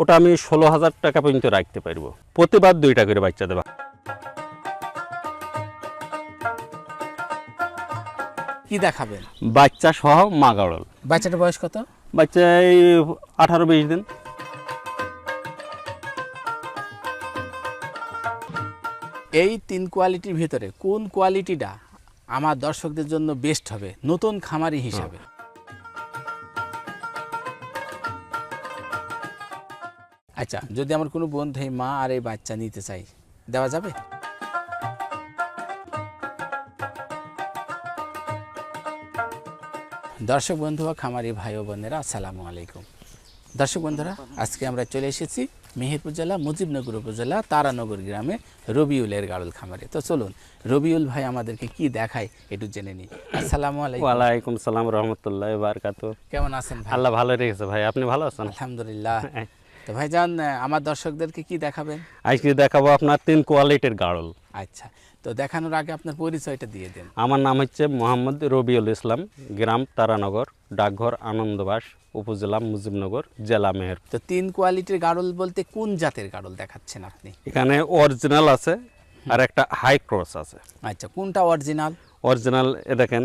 ওটা আমি ষোলো হাজার টাকা পর্যন্ত রাখতে পারব। প্রতিবার দুইটা করে বাচ্চা দেবা। কি দেখাবেন? বাচ্চা সহ মা মাগাড়ল বাচ্চাটার বয়স কত? বাচ্চা এই আঠারো বিশ দিন। এই তিন কোয়ালিটির ভিতরে কোন কোয়ালিটিটা আমার দর্শকদের জন্য বেস্ট হবে? নতুন খামারি হিসাবে। আচ্ছা যদি আমার কোনো বন্ধু এই মা আর এই বাচ্চা নিতে চাই দেওয়া যাবে? দর্শক বন্ধু ও খামারি ভাই ও বোনেরা আসসালামু আলাইকুম। দর্শক বন্ধুরা আজকে আমরা চলে এসেছি মেহেরপুর জেলা মুজিবনগর উপজেলা তারানগর গ্রামে রবিউলের গাড়ল খামারে। তো চলুন রবিউল ভাই আমাদেরকে কি দেখায় একটু জেনে নিই। আসসালামু আলাইকুম। ওয়ালাইকুম সালাম রহমতুল্লাহ বারকাত কেমন আছেন ভাই? আল্লাহ ভালো রেখেছে ভাই আপনি ভালো আছেন? আলহামদুলিল্লাহ। তো ভাইজান আমার দর্শকদেরকে কি দেখাবেন? আজকে দেখাবো আপনার তিন কোয়ালিটির গাড়ল। আচ্ছা তো দেখানোর আগে আপনার পরিচয়টা দিয়ে দেন। আমার নাম হচ্ছে মোহাম্মদ রবিউল ইসলাম গ্রাম তারানগর ডাকঘর আনন্দবাস উপজেলা মুজিবনগর জেলা মেহের। তো তিন কোয়ালিটির গাড়ল বলতে কোন জাতের গাড়ল দেখাচ্ছেন আপনি? এখানে অরিজিনাল আছে আর একটা হাই ক্রস আছে। আচ্ছা কোনটা অরিজিনাল? অরিজিনাল এ দেখেন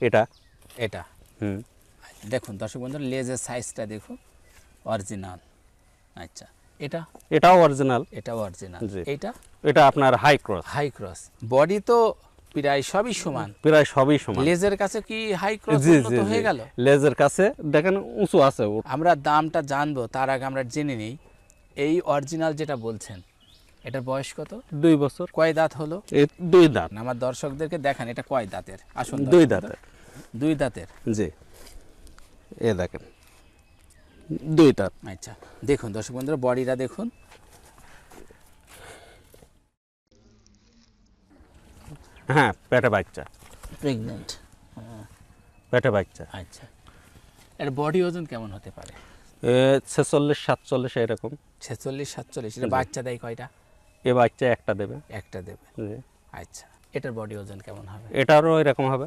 এটা। এটা? হুম। দেখুন দর্শক বন্ধুরা লেজের সাইজটা দেখুন অরিজিনাল। আচ্ছা। এটা? এটাও অরিজিনাল এটা অরিজিনাল। এটা? এটা আপনার high cross high cross body তো প্রায় সবই সমান। প্রায় সবই সমান। লেজের কাছে কি হাই ক্রস উন্নত হয়ে। গেল? লেজের কাছে দেখেন উঁচু আছে আমরা দামটা জানব তার আগে আমরা জেনে নিই। এই অরিজিনাল যেটা বলছেন এটার বয়স কত? দুই বছর। কয় দাঁত হলো? দুই দাঁত। আমার দর্শকদেরকে দেখান এটা কয় দাঁতের? আসুন দুই দাঁতের। দুই দাঁতের। জি। এ দেখেন। দুই দাঁত আচ্ছা দেখুন দর্শক বন্ধুরা বডিটা দেখুন। হ্যাঁ পেটে বাচ্চা। প্রেগনেন্ট পেটে বাচ্চা। আচ্ছা। এর বডি ওজন কেমন হতে পারে? এ ছেচল্লিশ সাতচল্লিশ এরকম। ছেচল্লিশ সাতচল্লিশ এটা বাচ্চা দেয় কয়টা? এ বাচ্চা একটা দেবে। একটা দেবে। জি। আচ্ছা এটার বডি ওজন কেমন হবে? এটারও এরকম হবে।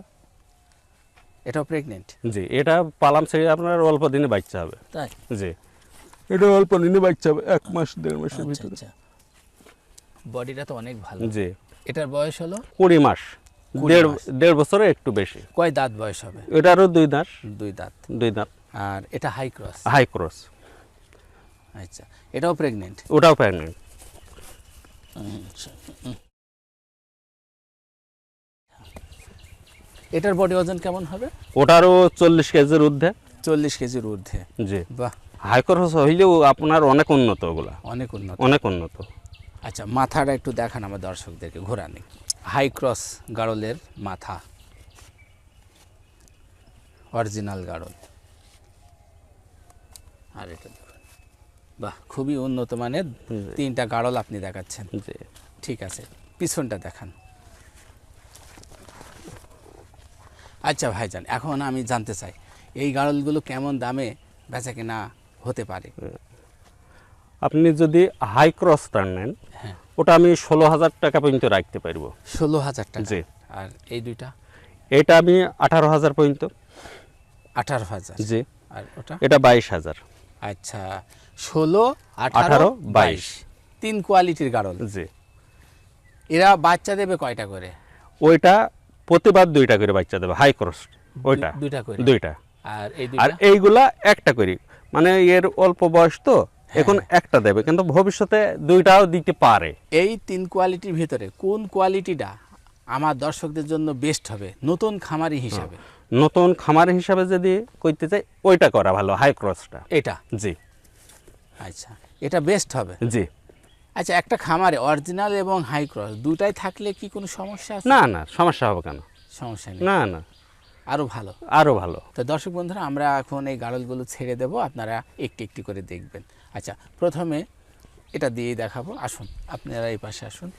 এটাও প্রেগনেন্ট জি এটা পালাম ছেড়ে আপনার অল্প দিনে বাচ্চা হবে। তাই? জি। এটা অল্প দিনে বাচ্চা হবে এক মাস দেড় মাসের আচ্ছা ভিতরে। আচ্ছা। বডিটা তো অনেক ভালো। জি। এটার বয়স হলো? কুড়ি মাস। দেড় দেড় বছরে একটু বেশি। কয় দাঁত বয়স হবে? এটারও দুই দাঁত। দুই দাঁত। দুই দাঁত। আর এটা হাই ক্রস হাই ক্রস আচ্ছা এটাও প্রেগনেন্ট ওটাও প্রেগনেন্ট এটার বডি ওজন কেমন হবে? ওটারও চল্লিশ কেজির ঊর্ধ্বে। চল্লিশ কেজির ঊর্ধ্বে। জি। বাহ। হাই ক্রস হইলেও আপনার অনেক উন্নত ওগুলা। অনেক উন্নত। অনেক উন্নত। আচ্ছা মাথাটা একটু দেখান আমার দর্শকদেরকে ঘোরানি হাই ক্রস গাড়লের মাথা। অরিজিনাল গাড়ল আর এটা দেখুন। বাহ খুবই উন্নত মানের তিনটা গাড়ল আপনি দেখাচ্ছেন। ঠিক আছে পিছনটা দেখান। আচ্ছা ভাইজান এখন আমি জানতে চাই এই গাড়লগুলো কেমন দামে বেচা কেনা হতে পারে? আপনি যদি হাই ক্রসটা নেন হ্যাঁ। ওটা আমি ষোলো হাজার টাকা পর্যন্ত রাখতে পারব। ষোলো হাজার টাকা? জি। আর এই দুইটা? এটা আমি আঠারো হাজার পর্যন্ত। আঠারো হাজার? জি। আর ওটা? এটা বাইশ হাজার। আচ্ছা ষোলো আঠারো বাইশ। তিন কোয়ালিটির গাড়ল। জি। এরা বাচ্চা দেবে কয়টা করে? ওইটা প্রতিবার দুইটা করে বাচ্চা দেবে হাই ক্রস ওইটা। দুইটা করে। দুইটা। আর এই আর এইগুলা একটা করি। মানে এর অল্প বয়স তো এখন একটা দেবে কিন্তু ভবিষ্যতে দুইটাও দিতে পারে। এই তিন কোয়ালিটির ভিতরে কোন কোয়ালিটিটা আমার দর্শকদের জন্য বেস্ট হবে? নতুন খামারি হিসাবে। নতুন খামার হিসাবে যদি করতে চাই ওইটা করা ভালো হাই ক্রসটা এটা? জি। আচ্ছা এটা বেস্ট হবে? জি। আচ্ছা একটা খামারে অরিজিনাল এবং হাই ক্রস দুটাই থাকলে কি কোনো সমস্যা আছে? না না সমস্যা হবে কেন? সমস্যা নেই। না না। আরও ভালো। আরও ভালো। তো দর্শক বন্ধুরা আমরা এখন এই গাড়লগুলো ছেড়ে দেব আপনারা একটি একটি করে দেখবেন। আচ্ছা প্রথমে এটা দিয়ে দেখাবো। আসুন আপনারা এই পাশে আসুন।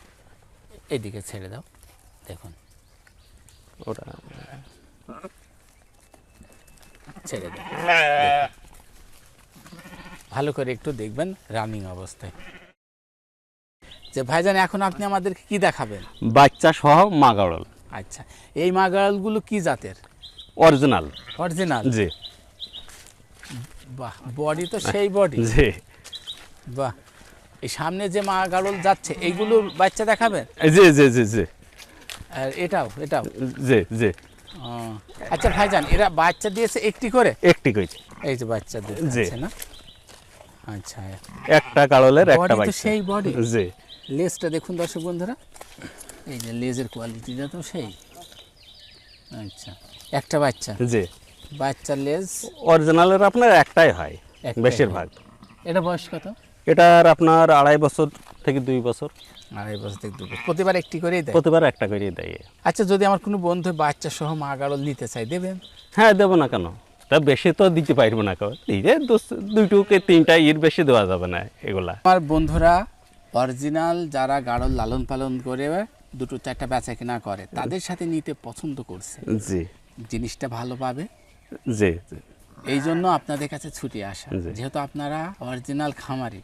এইদিকে ছেড়ে দাও। দেখুন। ওটা ছেড়ে দাও। ভালো করে একটু দেখবেন রানিং অবস্থায়। যে ভাইজান এখন আপনি আমাদেরকে কি দেখাবেন? বাচ্চা সহ মাগাড়ল আচ্ছা এই মা গাড়লগুলো কি জাতের? অরিজিনাল। অরিজিনাল? জি। বাহ বডি তো সেই বডি। জি। বাহ এই সামনে যে মা গাড়ল যাচ্ছে এইগুলোর বাচ্চা দেখাবেন? জি জি জি জি। আর এটাও এটাও? জি জি। আচ্ছা ভাইজান এরা বাচ্চা দিয়েছে একটি করে? একটি কইছে এই যে বাচ্চা। দিয়েছে না? আচ্ছা। একটা কাড়লের একটা বাচ্চা। সেই বডি। জি। লেজটা দেখুন দর্শক বন্ধুরা। এই যে লেজের কোয়ালিটিটা তো সেই। আচ্ছা একটা বাচ্চা। জি। বাচ্চার লেজ? অরিজিনালের আপনার একটাই হয় বেশিরভাগ। এটা বয়স কত? এটার আপনার আড়াই বছর থেকে দুই বছর। আড়াই বছর থেকে দু বছর। প্রতিবার একটি করেই দেয়? প্রতিবার একটা করে দেয়। আচ্ছা যদি আমার কোনো বন্ধু বাচ্চা সহ মা গাড়ল নিতে চাই দেবেন? হ্যাঁ দেবো না কেন? তা বেশি তো দিতে পারব না কেউ। এই যে দুস- দুইটুকে তিনটা ইর বেশি দেওয়া যাবে না এগুলা। আমার বন্ধুরা অরিজিনাল যারা গাড়ল লালন পালন করে দুটো চারটা বেচা কেনা করে তাদের সাথে নিতে পছন্দ করছে। জি। জিনিসটা ভালো পাবে। জি এই জন্য আপনাদের কাছে ছুটি আসা। যেহেতু আপনারা অরিজিনাল খামারি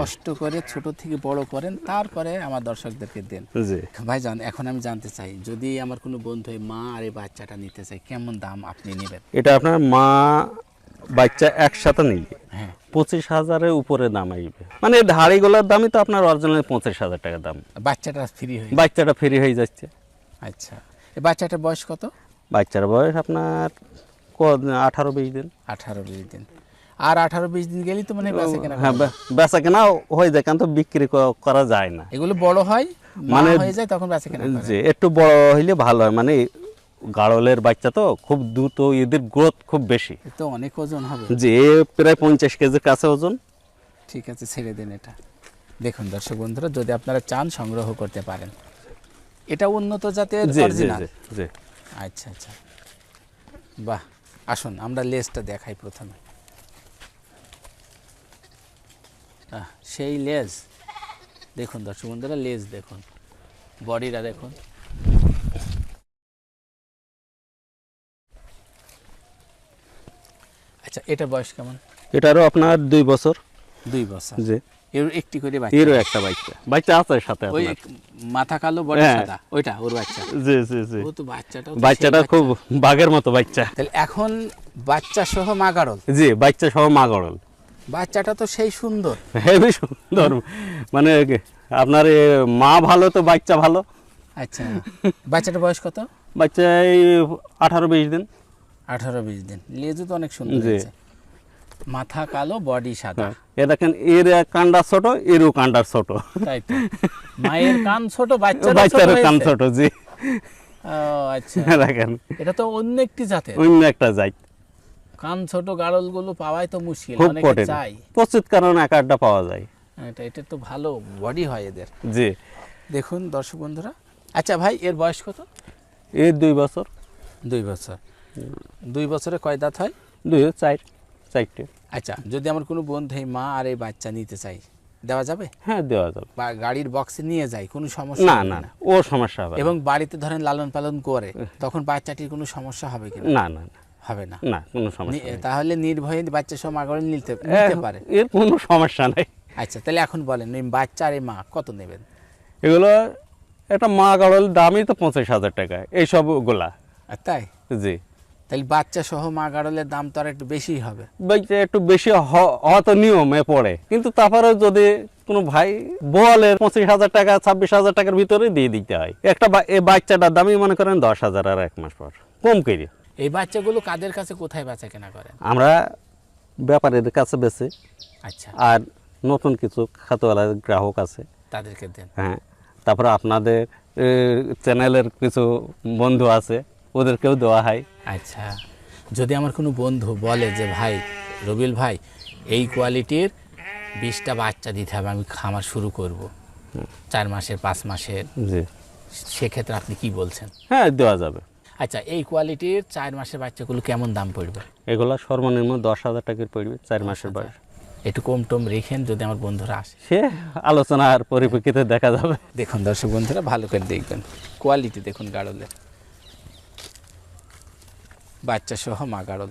কষ্ট করে ছোট থেকে বড় করেন তারপরে আমার দর্শকদেরকে দেন। ভাই ভাইজান এখন আমি জানতে চাই যদি আমার কোনো বন্ধু মা আর এই বাচ্চাটা নিতে চাই কেমন দাম আপনি নেবেন? এটা আপনার মা বাচ্চা একসাথে নিবে হ্যাঁ। পঁচিশ হাজারের উপরে দাম আসবে মানে এই ধাড়িগুলোর দামই তো আপনার অরিজিনাল পঁচিশ হাজার টাকা দাম। বাচ্চাটা ফ্রি হয়ে বাচ্চাটা ফ্রি হয়ে যাচ্ছে। আচ্ছা। এই বাচ্চাটার বয়স কত? বাচ্চার বয়স আপনার আঠারো বিশ দিন। আঠারো বিশ দিন। আর আঠারো বিশ দিন গেলেই তো মানে বেচা কেনা হ্যাঁ বেচা কেনা হয়ে যায় কারণ তো বিক্রি করা যায় না। এগুলো বড় হয় মানে মানে- হয়ে যায় তখন বেচা কেনা যে একটু বড় হইলে ভালো হয়। মানে গাড়লের বাচ্চা তো খুব দ্রুত এদের গ্রোথ খুব বেশি। তো অনেক ওজন হবে। যে প্রায় পঞ্চাশ কেজির কাছে ওজন। ঠিক আছে ছেড়ে দিন এটা। দেখুন দর্শক বন্ধুরা যদি আপনারা চান সংগ্রহ করতে পারেন। এটা উন্নত জাতের অরিজিনাল আচ্ছা আচ্ছা। বাহ আসুন আমরা লেজটা দেখাই প্রথমে। সেই লেজ। দেখুন দর্শক বন্ধুরা লেজ দেখুন। বডিটা দেখুন। আচ্ছা এটা বয়স কেমন? এটারও আপনার দুই বছর। দুই বছর। জি। এর একটি করে বাচ্চা। এরও একটা বাচ্চা। বাচ্চা আছে সাথে ওই মাথা কালো বডি হ্যাঁ। সাদা। ওইটা ওর বাচ্চা। জি জি জি। ও তো বাচ্চাটাও তো বাচ্চাটা খুব বাঘের মতো বাচ্চা। তাহলে এখন বাচ্চা সহ মাগারল? জি বাচ্চা সহ মাগড়ল বাচ্চাটা তো সেই সুন্দর। হেবি সুন্দর। মানে আপনার মা ভালো তো বাচ্চা ভালো। আচ্ছা। বাচ্চাটার বয়স কত? বাচ্চা এই আঠারো বিশ দিন। আঠারো বিশ দিন। লেজও তো অনেক সুন্দর। হয়েছে। মাথা কালো বডি সাদা। এ দেখেন এর কান্ডা ছোট এরও কান্ডার ছোট। তাই তো। মায়ের কান ছোট বাচ্চার বাচ্চারও কান ছোট জি। আচ্ছা। দেখেন। এটা তো অন্য একটি জাতের। অন্য একটা যাই কান ছোট গাড়লগুলো পাওয়াই তো মুশকিল অনেকে চাই প্রস্তুত কারণ আড্ডা পাওয়া যায়। এটা এটা তো ভালো বডি হয় এদের। জি। দেখুন দর্শক বন্ধুরা। আচ্ছা ভাই এর বয়স কত? এর দুই বছর। দুই বছর। দুই বছরে কয় দাঁত হয়? দুই চার চারটে। আচ্ছা যদি আমার কোনো বন্ধু এই মা আর এই বাচ্চা নিতে চাই দেওয়া যাবে? হ্যাঁ দেওয়া যাবে। বা গাড়ির বক্সে নিয়ে যায় কোনো সমস্যা না না ও সমস্যা হবে এবং বাড়িতে ধরেন লালন পালন করে তখন বাচ্চাটির কোনো সমস্যা হবে কিনা? না না না, হবে না। না কোনো সমস্যা নেই। তাহলে নির্ভয়ে বাচ্চা সব মাগড়ে নিতে নিতে পারে। এর কোনো সমস্যা নাই। আচ্ছা তাহলে এখন বলেন ওই বাচ্চা আর এই মা কত নেবেন? এগুলো একটা মা গাড়ল দামই তো পঁচিশ হাজার টাকা এইসব গোলা আর তাই? জি। তাহলে বাচ্চা সহ মা গাড়লের দাম তো আর একটু বেশি হবে। একটু বেশি হ- হয়তো নিয়মে পড়ে। কিন্তু তারপরে যদি কোনো ভাই বলে পঁচিশ হাজার টাকা ছাব্বিশ হাজার টাকার ভিতরে দিয়ে দিতে হয়। একটা এই বাচ্চাটার দামই মনে করেন দশ হাজার আর এক মাস পর। কম করে। এই বাচ্চাগুলো কাদের কাছে কোথায় বেচা কেনা করেন আমরা ব্যাপারীদের কাছে বেছে আচ্ছা। আর নতুন কিছু খাতওয়ালা গ্রাহক আছে। তাদেরকে দেন। হ্যাঁ। তারপরে আপনাদের চ্যানেলের কিছু বন্ধু আছে। ওদেরকেও দেওয়া হয়। আচ্ছা যদি আমার কোনো বন্ধু বলে যে ভাই রবিল ভাই এই কোয়ালিটির বিশটা বাচ্চা দিতে হবে আমি খামার শুরু করব। চার মাসের পাঁচ মাসের। জি। সেক্ষেত্রে আপনি কি বলছেন? হ্যাঁ দেওয়া যাবে। আচ্ছা এই কোয়ালিটির চার মাসের বাচ্চাগুলো কেমন দাম পড়বে? এগুলো সর্বনিম্ন দশ হাজার টাকার পড়বে চার মাসের বয়স। একটু কম টম রেখেন যদি আমার বন্ধুরা আসে। সে আলোচনার পরিপ্রেক্ষিতে দেখা যাবে। দেখুন দর্শক বন্ধুরা ভালো করে দেখবেন। কোয়ালিটি দেখুন গাড়লের বাচ্চা সহ মা গাড়ল